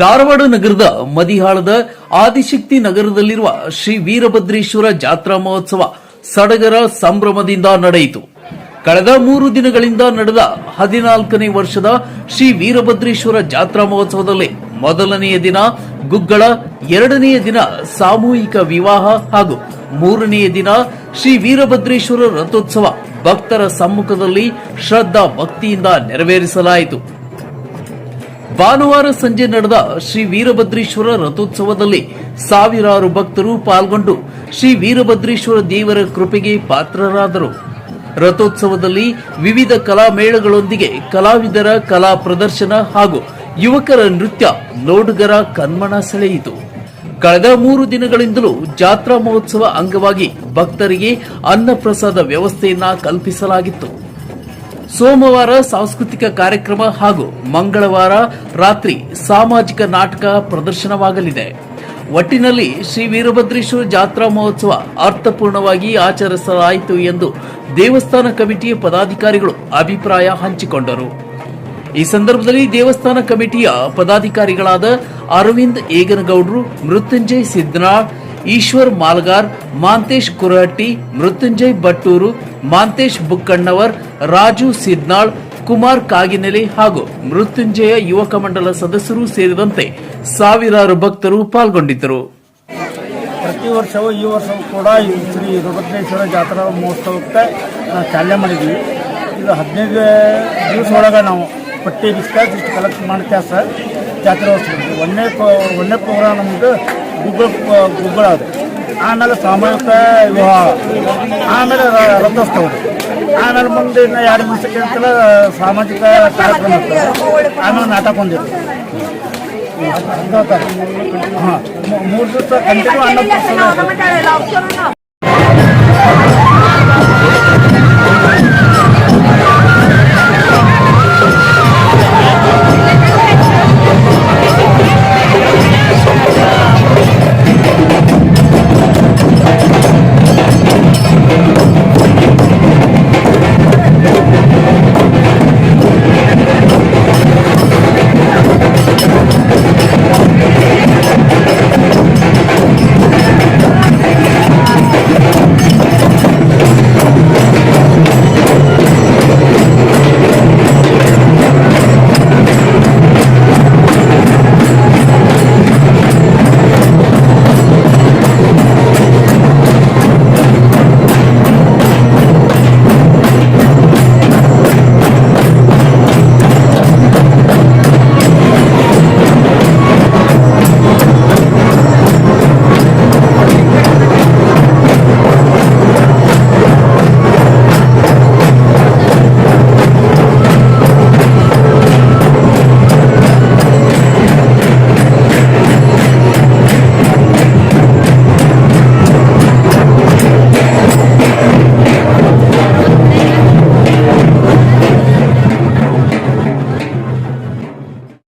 ಧಾರವಾಡ ನಗರದ ಮದಿಹಾಳದ ಆದಿಶಕ್ತಿ ನಗರದಲ್ಲಿರುವ ಶ್ರೀ ವೀರಭದ್ರೇಶ್ವರ ಜಾತ್ರಾ ಮಹೋತ್ಸವ ಸಡಗರ ಸಂಭ್ರಮದಿಂದ ನಡೆಯಿತು. ಕಳೆದ ಮೂರು ದಿನಗಳಿಂದ ನಡೆದ ಹದಿನಾಲ್ಕನೇ ವರ್ಷದ ಶ್ರೀ ವೀರಭದ್ರೇಶ್ವರ ಜಾತ್ರಾ ಮಹೋತ್ಸವದಲ್ಲಿ ಮೊದಲನೆಯ ದಿನ ಗುಗ್ಗಳ, ಎರಡನೆಯ ದಿನ ಸಾಮೂಹಿಕ ವಿವಾಹ ಹಾಗೂ ಮೂರನೆಯ ದಿನ ಶ್ರೀ ವೀರಭದ್ರೇಶ್ವರ ರಥೋತ್ಸವ ಭಕ್ತರ ಸಮ್ಮುಖದಲ್ಲಿ ಶ್ರದ್ಧಾ ಭಕ್ತಿಯಿಂದ ನೆರವೇರಿಸಲಾಯಿತು. ಭಾನುವಾರ ಸಂಜೆ ನಡೆದ ಶ್ರೀ ವೀರಭದ್ರೇಶ್ವರ ರಥೋತ್ಸವದಲ್ಲಿ ಸಾವಿರಾರು ಭಕ್ತರು ಪಾಲ್ಗೊಂಡು ಶ್ರೀ ವೀರಭದ್ರೇಶ್ವರ ದೇವರ ಕೃಪೆಗೆ ಪಾತ್ರರಾದರು. ರಥೋತ್ಸವದಲ್ಲಿ ವಿವಿಧ ಕಲಾ ಮೇಳಗಳೊಂದಿಗೆ ಕಲಾವಿದರ ಕಲಾ ಪ್ರದರ್ಶನ ಹಾಗೂ ಯುವಕರ ನೃತ್ಯ ನೋಡುಗರ ಕಣ್ಮನ ಸೆಳೆಯಿತು. ಕಳೆದ ಮೂರು ದಿನಗಳಿಂದಲೂ ಜಾತ್ರಾ ಮಹೋತ್ಸವ ಅಂಗವಾಗಿ ಭಕ್ತರಿಗೆ ಅನ್ನಪ್ರಸಾದ ವ್ಯವಸ್ಥೆಯನ್ನ ಕಲ್ಪಿಸಲಾಗಿತ್ತು. ಸೋಮವಾರ ಸಾಂಸ್ಕೃತಿಕ ಕಾರ್ಯಕ್ರಮ ಹಾಗೂ ಮಂಗಳವಾರ ರಾತ್ರಿ ಸಾಮಾಜಿಕ ನಾಟಕ ಪ್ರದರ್ಶನವಾಗಲಿದೆ. ಒಟ್ಟಿನಲ್ಲಿ ಶ್ರೀ ವೀರಭದ್ರೇಶ್ವರ ಜಾತ್ರಾ ಮಹೋತ್ಸವ ಅರ್ಥಪೂರ್ಣವಾಗಿ ಆಚರಿಸಲಾಯಿತು ಎಂದು ದೇವಸ್ಥಾನ ಕಮಿಟಿಯ ಪದಾಧಿಕಾರಿಗಳು ಅಭಿಪ್ರಾಯ ಹಂಚಿಕೊಂಡರು. ಈ ಸಂದರ್ಭದಲ್ಲಿ ದೇವಸ್ಥಾನ ಕಮಿಟಿಯ ಪದಾಧಿಕಾರಿಗಳಾದ ಅರವಿಂದ್ ಏಗನಗೌಡರು, ಮೃತ್ಯುಂಜಯ್ ಸಿದ್ನಾಳ್ ಈಶ್ವರ್ ಮಾಲ್ಗಾರ್, ಮಾಂತೇಶ್ ಕುರಹಟ್ಟಿ ಮೃತ್ಯುಂಜಯ್ ಬಟ್ಟೂರು, ಮಾಂತೇಶ್ ಬುಕ್ಕಣ್ಣವರ್, ರಾಜು ಸಿದ್ನಾಳ್, ಕುಮಾರ್ ಕಾಗಿನೆಲೆ ಹಾಗೂ ಮೃತ್ಯುಂಜಯ ಯುವಕ ಮಂಡಲ ಸದಸ್ಯರು ಸೇರಿದಂತೆ ಸಾವಿರಾರು ಭಕ್ತರು ಪಾಲ್ಗೊಂಡಿದ್ದರು. ಪ್ರತಿ ವರ್ಷವೂ ಈ ವರ್ಷವೂ ಕೂಡ ಈ ಶ್ರೀ ರುದ್ರೇಶ್ವರ ಜಾತ್ರಾ ಮಹೋತ್ಸವಕ್ಕೆ ಚಾಲನೆ ಮಾಡಿದ್ವಿ ಇದು ಹದಿನೈದು ದಿವಸ ಒಳಗೆ ನಾವು ಪಟ್ಟಿ ಬಿಸ್ಕಾಸ್ ಇಷ್ಟು ಕಲೆಕ್ಟ್ ಮಾಡ್ತಾ ಸರ್ ಜಾತ್ರೆ ಉತ್ಸವ ಪ್ರೋಗ್ರಾಮ್ ನಮ್ಮದು ಗುಗ್ಗಳ ಗುಗ್ಗಳ ಅದು ಆಮೇಲೆ ಸಾಮೂಹಿಕ ವಿವಾಹ ಆಮೇಲೆ ರಥೋತ್ಸವ ಆಮೇಲೆ ಮುಂದೆ ಇನ್ನು ಎರಡು ದಿವಸಕ್ಕೆ ಅಂತಲ್ಲ ಸಾಮಾಜಿಕ ಕಾರ್ಯಕ್ರಮ ಆಮೇಲೆ ನಾಟಕ ಹೊಂದಿದ್ರು ಹಾಂ ಮೂರು ದಿವಸ ಕಂಟಿನ್ಯೂ ಅನ್ನೋ